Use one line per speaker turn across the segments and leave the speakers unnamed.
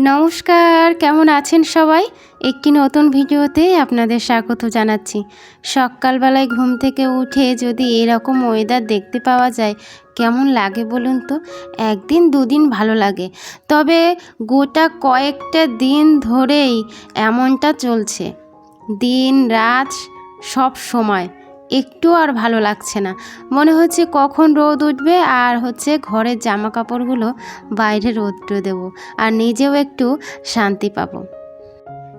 নমস্কার, কেমন আছেন সবাই? একটি নতুন ভিডিওতে আপনাদের স্বাগত জানাচ্ছি। সকালবেলায় ঘুম থেকে উঠে যদি এরকম ওয়েদার দেখতে পাওয়া যায়, কেমন লাগে বলুন তো? একদিন, দুদিন ভালো লাগে। তবে গোটা কয়েকটা দিন ধরেই এমনটা চলছে। দিন, রাত, সব সময়। একটু আর ভালো লাগছে না। মনে হচ্ছে কখন রোদ উঠবে আর হচ্ছে ঘরের জামা কাপড়গুলো বাইরে রোদ্রে দেবো আর নিজেও একটু শান্তি পাবো।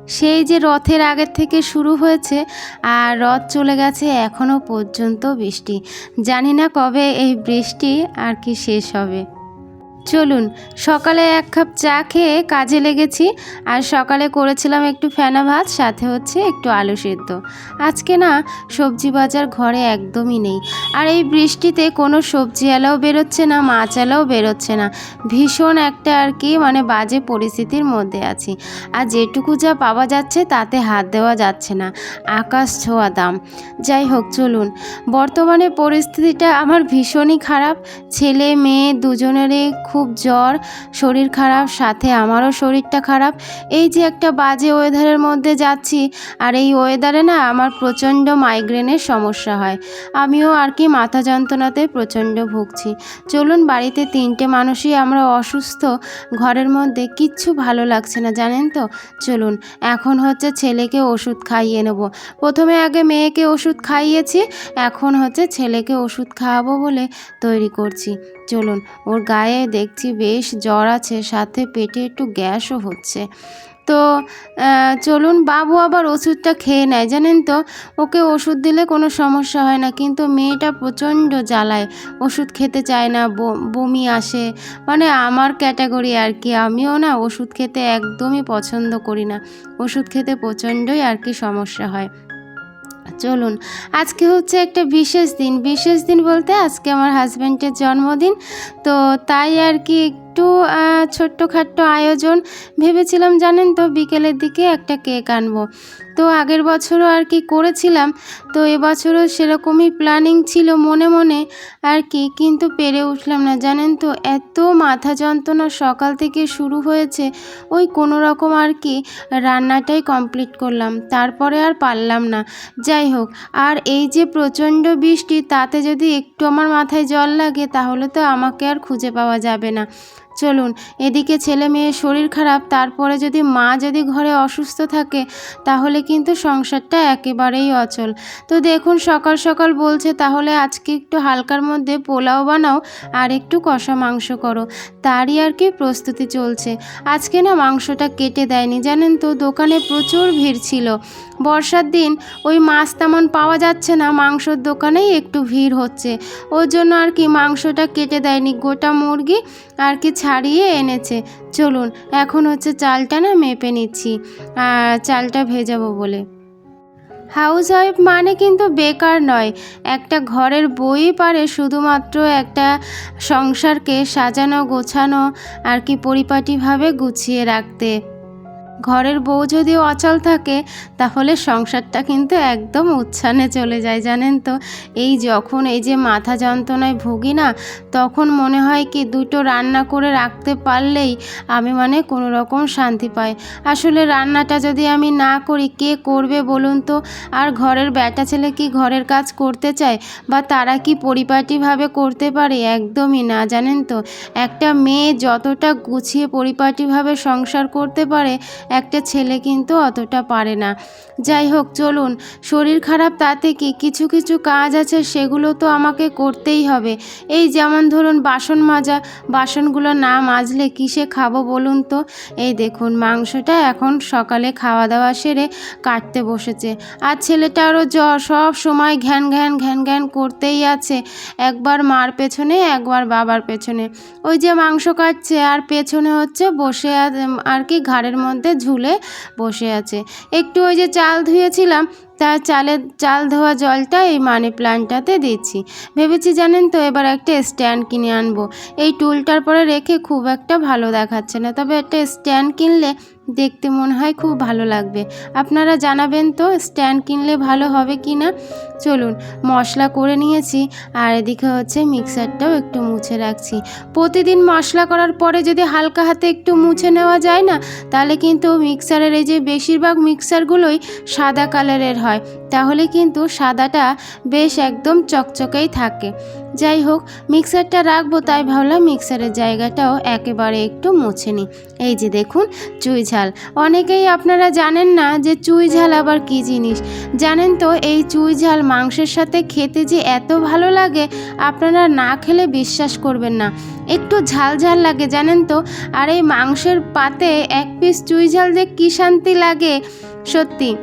সেই যে রথের আগের থেকে শুরু হয়েছে আর রথ চলে গেছে এখনও পর্যন্ত বৃষ্টি। জানি না কবে এই বৃষ্টি আর কি শেষ হবে। চলুন, সকালে এক কাপ চা খেয়ে কাজে লেগেছি। আর সকালে করেছিলাম একটু ফেনা ভাত, সাথে হচ্ছে একটু আলু সেদ্ধ। আজকে না, সবজি বাজার ঘরে একদমই নেই। আর এই বৃষ্টিতে কোনো সবজি এলাও বেরোচ্ছে না, মাছ এলাও বেরোচ্ছে না। ভীষণ একটা আর কি মানে বাজে পরিস্থিতির মধ্যে আছি। আর যেটুকু যা পাওয়া যাচ্ছে, তাতে হাত দেওয়া যাচ্ছে না। আকাশ ছোঁয়া দাম। যাই হোক, চলুন। বর্তমানে পরিস্থিতিটা আমার ভীষণই খারাপ। ছেলে, মেয়ে, দুজনেরই খুব জ্বর, শরীর খারাপ, সাথে আমারও শরীরটা খারাপ। এই যে একটা বাজে ওয়েদারের মধ্যে যাচ্ছি, আর এই ওয়েদারে না আমার প্রচণ্ড মাইগ্রেনের সমস্যা হয়। আমিও আর কি মাথা যন্ত্রণাতে প্রচণ্ড ভুগছি। চলুন, বাড়িতে তিনটে মানুষই আমরা অসুস্থ। ঘরের মধ্যে কিচ্ছু ভালো লাগছে না, জানেন তো? চলুন, এখন হচ্ছে ছেলেকে ওষুধ খাইয়ে নেব। প্রথমে আগে মেয়েকে ওষুধ খাইয়েছি, এখন হচ্ছে ছেলেকে ওষুধ খাওয়াবো বলে তৈরি করছি। চলুন, ওর গায়ে দেখছি বেশ জ্বর আছে, সাথে পেটে একটু গ্যাসও হচ্ছে। তো চলুন, বাবু আবার ওষুধটা খেয়ে নেয়, জানেন তো? ওকে ওষুধ দিলে কোনো সমস্যা হয় না, কিন্তু মেয়েটা প্রচণ্ড জ্বালায়। ওষুধ খেতে চায় না বমি আসে। মানে আমার ক্যাটাগরি আর কি, আমিও না ওষুধ খেতে একদমই পছন্দ করি না। ওষুধ খেতে প্রচণ্ডই আর কি সমস্যা হয়। চলুন। আজকে হচ্ছে একটা বিশেষ দিন। বিশেষ দিন বলতে আজকে আমার হাজব্যান্ডের জন্মদিন। তো তাই আর কি একটু ছোট্টখাট্ট আয়োজন ভেবেছিলাম, জানেন তো, বিকেলের দিকে একটা কেক আনব। তো আগের বছরও আর কি করেছিলাম, তো এবছরও সেরকমই প্ল্যানিং ছিল মনে মনে, আর কি কিন্তু পেরে উঠলাম না, জানেন তো। এত মাথা যন্ত্রণা সকাল থেকে শুরু হয়েছে, ওই কোনো রকম আর কি রান্নাটাই কমপ্লিট করলাম, তারপরে আর পারলাম না। যাই হোক, আর এই যে প্রচণ্ড বৃষ্টি, তাতে যদি একটু আমার মাথায় জল লাগে, তাহলে তো আমাকে আর খুঁজে পাওয়া যাবে না। চলুন, এদিকে ছেলে মেয়ের শরীর খারাপ, তারপরে যদি মা যদি ঘরে অসুস্থ থাকে, তাহলে কিন্তু সংসারটা একেবারেই অচল। তো দেখুন, সকাল সকাল বলছে, তাহলে আজকে একটু হালকার মধ্যে পোলাও বানাও আর একটু কষা মাংস করো। তারই আর কি প্রস্তুতি চলছে। আজকে না মাংসটা কেটে দেয়নি, জানেন তো, দোকানে প্রচুর ভিড় ছিল। বর্ষার দিন ওই মাছ তেমন পাওয়া যাচ্ছে না, মাংসর দোকানেই একটু ভিড় হচ্ছে। ওর জন্য আর কি মাংসটা কেটে দেয়নি, গোটা মুরগি আর কি ছাড়িয়ে এনেছে। চলুন, এখন হচ্ছে চালটা না মেপে নিচ্ছি। আর চালটা ভেজাবো বলে। হাউস ওয়াইফ মানে কিন্তু বেকার নয়। একটা ঘরের বই পারে শুধুমাত্র একটা সংসারকে সাজানো, গোছানো আর কি পরিপাটিভাবে গুছিয়ে রাখতে। ঘরের বউ যদি অচল থাকে, তাহলে সংসারটা কিন্তু একদম উচ্ছানে চলে যায়, জানেন তো। এই যখন এই যে মাথা যন্ত্রণায় ভুগি না, তখন মনে হয় কি দুটো রান্না করে রাখতে পারলেই আমি মানে কোনো রকম শান্তি পাই। আসলে রান্নাটা যদি আমি না করি, কে করবে বলুন তো? আর ঘরের ব্যাটা ছেলে কি ঘরের কাজ করতে চায়? বা তারা কি পরিপাটিভাবে করতে পারে? একদমই না, জানেন তো। একটা মেয়ে যতটা গুছিয়ে পরিপাটিভাবে সংসার করতে পারে একটা ছেলে কিন্তু অতটা পারে না। যাই হোক, চলুন। শরীর খারাপ তাতে কি কিছু কিছু কাজ আছে, সেগুলো তো আমাকে করতেই হবে। এই যেমন ধরুন, বাসন মাজা, বাসনগুলো না মাজলে কিসে খাব বলুন তো? এই দেখুন, মাংসটা এখন সকালে খাওয়া দাওয়া সেরে কাটতে বসেছে। আর ছেলেটারও জ্বর সব সময় ঘ্যান ঘ্যান ঘ্যান ঘ্যান করতেই আছে। একবার মার পেছনে, একবার বাবার পেছনে। ওই যে মাংস কাটছে, আর পেছনে হচ্ছে বসে আর কি ঘাড়ের মধ্যে ঝুলে বসে আছে। একটু ওই যে চাল ধুয়েছিলাম তার চালের চাল ধোয়া জলটা এই মানি প্ল্যান্টটাতে দিচ্ছি। ভেবেছি জানেন তো, এবার একটা স্ট্যান্ড কিনে আনব। এই টুলটার পরে রেখে খুব একটা ভালো দেখাচ্ছে না, তবে একটা স্ট্যান্ড কিনলে দেখতে মনে হয় খুব ভালো লাগবে। আপনারা জানাবেন তো, স্ট্যান্ড কিনলে ভালো হবে কি না? চলুন, মশলা করে নিয়েছি, আর এদিকে হচ্ছে মিক্সারটাও একটু মুছে রাখছি। প্রতিদিন মশলা করার পরে যদি হালকা হাতে একটু মুছে নেওয়া যায় না, তাহলে কিন্তু মিক্সারের এই যে বেশিরভাগ মিক্সারগুলোই সাদা কালারের তাহলে কিন্তু সাদাটা বেশ একদম চকচকেই থাকে। যাই হোক, মিক্সারটা রাখব তাই ভাবলাম মিক্সারের জায়গাটাও একেবারে একটু মুছে নিই। এই যে দেখুন, চুই ঝাল। অনেকেই আপনারা জানেন না যে চুই ঝাল আবার কী জিনিস? জানেন তো, এই চুই ঝাল মাংসের সাথে খেতে যে এত ভালো লাগে, আপনারা না খেলে বিশ্বাস করবেন না। একটু ঝাল ঝাল লাগে, জানেন তো? আর এই মাংসের পাতে এক পিস চুই ঝাল যে কী শান্তি লাগে, সত্যি।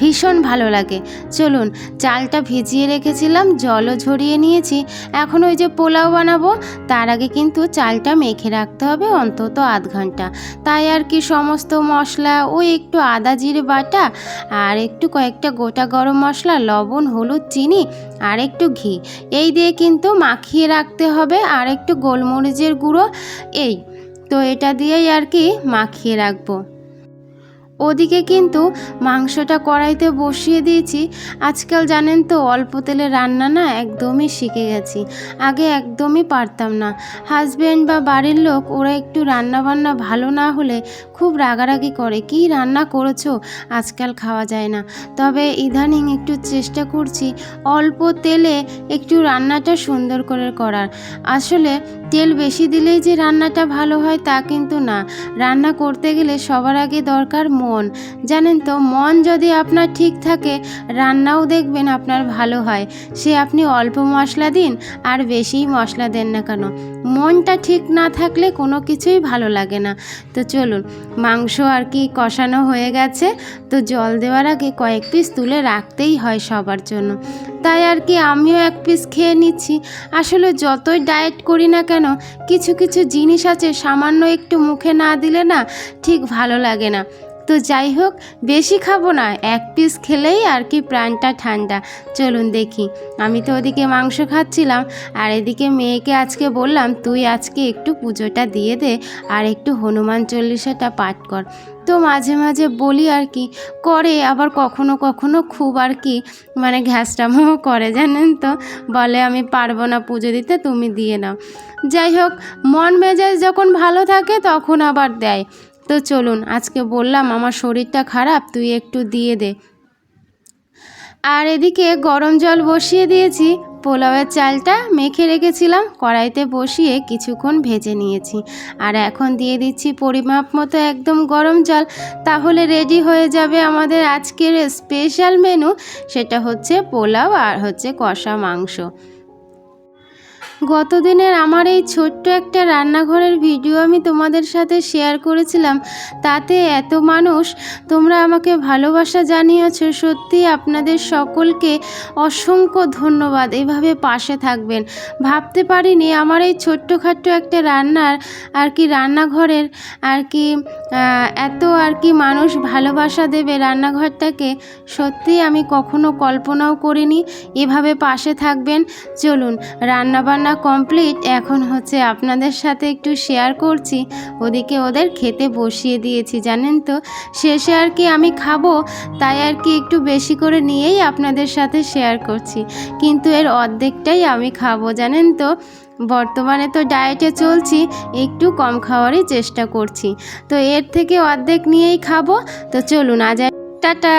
ভীষণ ভালো লাগে। চলুন, চালটা ভিজিয়ে রেখেছিলাম, জলও ঝরিয়ে নিয়েছি। এখন ওই যে পোলাও বানাবো, তার আগে কিন্তু চালটা মেখে রাখতে হবে অন্তত আধ ঘণ্টা। তাই আর কি সমস্ত মশলা ওই একটু আদা জিরে বাটা, আর একটু কয়েকটা গোটা গরম মশলা, লবণ, হলুদ, চিনি, আর একটু ঘি। এই দিয়ে কিন্তু মাখিয়ে রাখতে হবে, আর একটু গোলমরিচের গুঁড়ো, এই। তো এটা দিয়েই আর কি মাখিয়ে রাখব। ওদিকে কিন্তু মাংসটা কড়াইতে বসিয়ে দিয়েছি। আজকাল জানেন তো, অল্প তেলে রান্না না একদমই শিখে গেছি। আগে একদমই পারতাম না। হাজব্যান্ড বা বাড়ির লোক ওরা একটু রান্না বান্না ভালো না হলে খুব রাগারাগি করে, কি রান্না করেছ? আজকাল খাওয়া যায় না। তবে ইদানিং একটু চেষ্টা করছি অল্প তেলে একটু রান্নাটা সুন্দর করে করার। আসলে তেল বেশি দিলেই যে রান্নাটা ভালো হয় তা কিন্তু না। রান্না করতে গেলে সবার আগে দরকার মন জানেন তো, মন যদি আপনার ঠিক থাকে, রান্নাও দেখবেন আপনার ভালো হয়। সে আপনি অল্প মশলা দিন, আর বেশিই মশলা দেন না কেন। মনটা ঠিক না থাকলে কোনো কিছুই ভালো লাগে না। তো চলুন, মাংস আর কি কষানো হয়ে গেছে। তো জল দেওয়ার আগে কয়েক পিস তুলে রাখতেই হয় সবার জন্য। তাই আর কি আমিও এক পিস খেয়ে নিচ্ছি। আসলে যতই ডায়েট করি না কেন, কিছু কিছু জিনিস আছে সামান্য একটু মুখে না দিলে না ঠিক ভালো লাগে না। তো যাই হোক, বেশি খাব না। এক পিস খেলেই আর কি প্রাণটা ঠান্ডা। চলুন দেখি। আমি তো ওদিকে মাংস খাচ্ছিলাম, আর এদিকে মেয়েকে আজকে বললাম, তুই আজকে একটু পুজোটা দিয়ে দে, আর একটু হনুমান চল্লিশাটা পাঠ কর। তো মাঝে মাঝে বলি আর কি, করে, আবার কখনো কখনো খুব আর কি মানে ঘ্যাসটামও করে, জানেন তো? বলে, আমি পারব না পুজো দিতে, তুমি দিয়ে নাও। যাই হোক, মন মেজাজ যখন ভালো থাকে, তখন আবার দেয়। তো চলুন, আজকে বললাম আমার শরীরটা খারাপ, তুই একটু দিয়ে দে। আর এদিকে গরম জল বসিয়ে দিয়েছি, পোলাওয়ের চালটা মেখে রেখেছিলাম, কড়াইতে বসিয়ে কিছুক্ষণ ভেজে নিয়েছি। আর এখন দিয়ে দিচ্ছি পরিমাপ মতো একদম গরম জল, তাহলে রেডি হয়ে যাবে আমাদের আজকের স্পেশাল মেনু, সেটা হচ্ছে পোলাও আর হচ্ছে কষা মাংস। গতদিনের আমার এই ছোট্ট একটা রান্নাঘরের ভিডিও আমি তোমাদের সাথে শেয়ার করেছিলাম। তাতে এত মানুষ, তোমরা আমাকে ভালোবাসা জানিয়েছো, সত্যি আপনাদের সকলকে অসংখ্য ধন্যবাদ। এভাবে পাশে থাকবেন। ভাবতে পারিনি আমার এই ছোট্টখাট্ট একটা রান্নার আর কি রান্নাঘরের আর কি এত আর কি মানুষ ভালোবাসা দেবে রান্নাঘরটাকে, সত্যি আমি কখনো কল্পনাও করিনি। এভাবে পাশে থাকবেন। চলুন রান্না কমপ্লিট এখন হচ্ছে আপনাদের সাথে একটু শেয়ার করছি। ওদিকে ওদের খেতে বসিয়ে দিয়েছি, জানেন তো? শেষে আর কি আমি খাব, তাই আর কি একটু বেশি করে নিয়েই আপনাদের সাথে শেয়ার করছি। কিন্তু এর অর্ধেকটাই আমি খাব, জানেন তো? বর্তমানে তো ডায়েটে চলছি, একটু কম খাওয়ারই চেষ্টা করছি। তো এর থেকে অর্ধেক নিয়েই খাব, তো চলুন আজ টাটা!